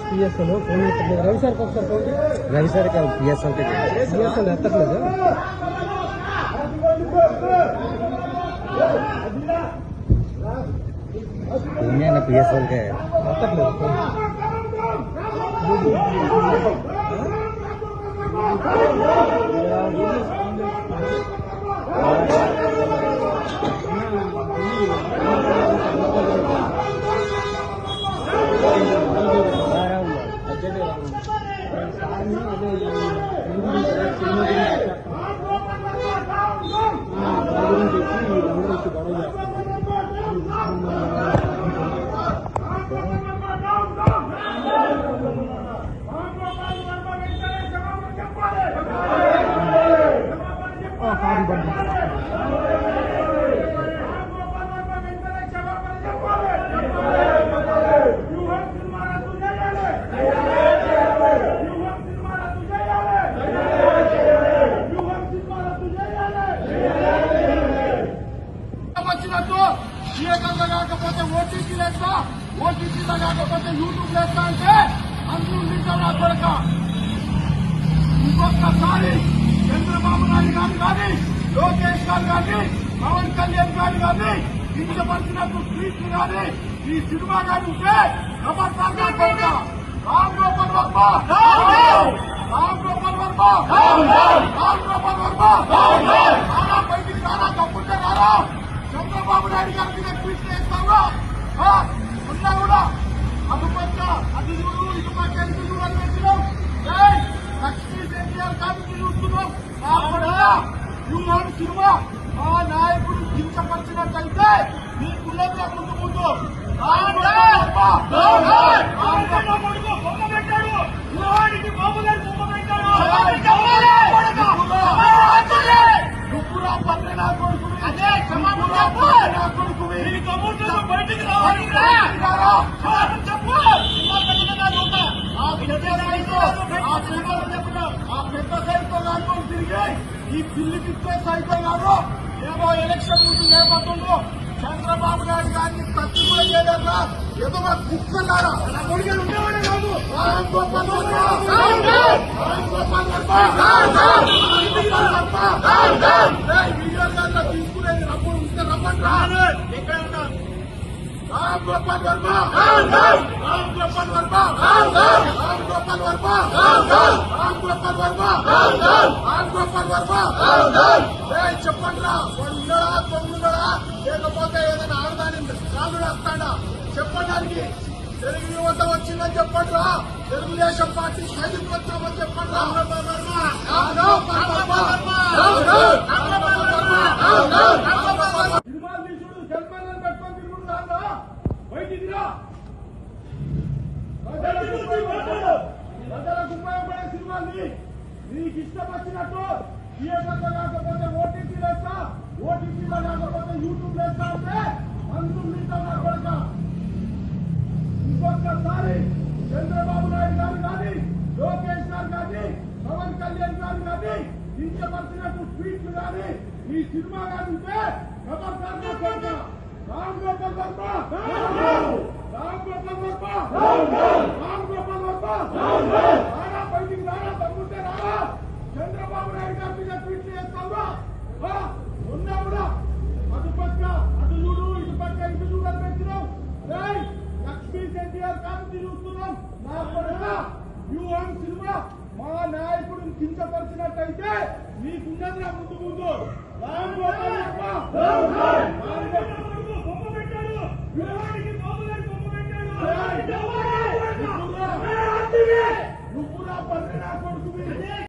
Ravi sir कब sir पहुँचे Ravi sir का पी एस एल के पी एस एल है तक लगे पी एस एल के तक लगे థియేటర్లో కాకపోతే ఓటీటీ లేస్తా ఓటీటీలో కాకపోతే యూట్యూబ్ లేస్తా అంటే అందరూ నింటారు నా కొరక ఇంకొకసారి చంద్రబాబు నాయుడు గారు కానీ లోకేష్ గారు కానీ పవన్ కళ్యాణ్ గారు కానీ కించపరిచినట్టు ట్వీట్లు కానీ ఈ సినిమా కానీ ఉంటే ఖబర్దార్ నా రామ్ గోపాల్ వర్మ. రామ్ గోపాల్ వర్మ. రామ్ గోపాల్ వర్మ. రానా బయటికి రానా తప్పుంటే రారా? చంద్రబాబు నాయుడు గారికి నేను ట్వీట్ చేస్తావా ఉన్నా కూడా అటు పక్క అటు చూడు ఇటు పక్క ఇటు చూడు అని పెట్టినాం ఏయ్, లక్ష్మీ ఎన్టీఆర్ కాబట్టి చూస్తున్నాం వ్యూహాన్ సినిమా ఆ నాయకుడు కించపరిచినట్టయితే నీకున్నది ముందు ముందు. కొడుకు బయటికి రావాలి చెప్పు ఆ పెద్ద సైజు ఆ పెద్ద ఆ పెద్ద సైజుతో తిరిగి ఈ పిల్లి పిచ్చే సైజు గారు ఏమో ఎలక్షన్ ముందు ఏమవుతుందో చంద్రబాబు నాయుడు గారిని తచ్చి కూడా చేయలేక ఏదో మా కుక్కలారా కొడుకులు ఉండేవాడే కాదు. రామ్ గోపాల్ వర్మ రామ్ గోపాల్ వర్మ రామ్ వర్మ తీసుకునేది రమ్మని ఉంటే రమ్మంటారా ఎక్కడ ఉన్నారు రామ్ గోపాల్ వర్మ రామ్ గోపాల్ వర్మ రామ్ గోపాల్ వర్మ రామ్ వర్మ రామ్ వర్మ ఏయ్, చెప్పండి ఉన్నాడా తొమ్మిదిడా లేకపోతే ఏదైనా ఆడదాని కాళ్ళు చెప్పడానికి తెలుగు యువత వచ్చిందని చెప్పండి రా తెలుగుదేశం పార్టీ సైనికులు వచ్చామని చెప్పండి రా రామ్ గోపాల్ వర్మ రామ్ గోపాల్ వర్మ రామ్ గోపాల్ వర్మ రామ్ గోపాల్ వర్మ సినిమాలు తీసుడు జన్మలను పెట్టుకొని తిరుగుతుందా బయటికి రా ప్రజలకు ఉపయోగపడే ప్రజలకు ఉపయోగపడే సినిమాని నీకు ఇష్టం వచ్చినట్టు థియేటర్లో కాకపోతే ఓటీటీ లేస్తా ఓటీటీలో కాకపోతే యూట్యూబ్ లేస్తా అంటే అందరూ మీతో కొడక. ఇంకొకసారి చంద్రబాబు నాయుడు గారు కానీ లోకేష్ గారు కానీ పవన్ కళ్యాణ్ గారు కానీ కించపరిచినట్టు ట్వీట్లు కానీ ఈ సినిమా కానీ ఉంటే ఖబర్దార్ నా రామ్ గోపాల్ వర్మ! రామ్ గోపాల్ వర్మ! రామ్ గోపాల్ వర్మ రానా బయటికి రానా తగ్గుంటే రానా చంద్రబాబు నాయుడు గారి మీద ట్వీట్లు చేస్తావా ఆ? ఉన్నా కూడా అటు పక్క అటు చూడు ఇటు పక్క ఇటు చూడు అని పెట్టినాం రేయ్, లక్ష్మీ ఎన్టీఆర్ కాబట్టి చూస్తున్నాం నా కొడుక వ్యూహాన్ సినిమా మా నాయకుడిని కించపరిచినట్టయితే నీకున్నది నా ముందు ముందు. నా కొడుకు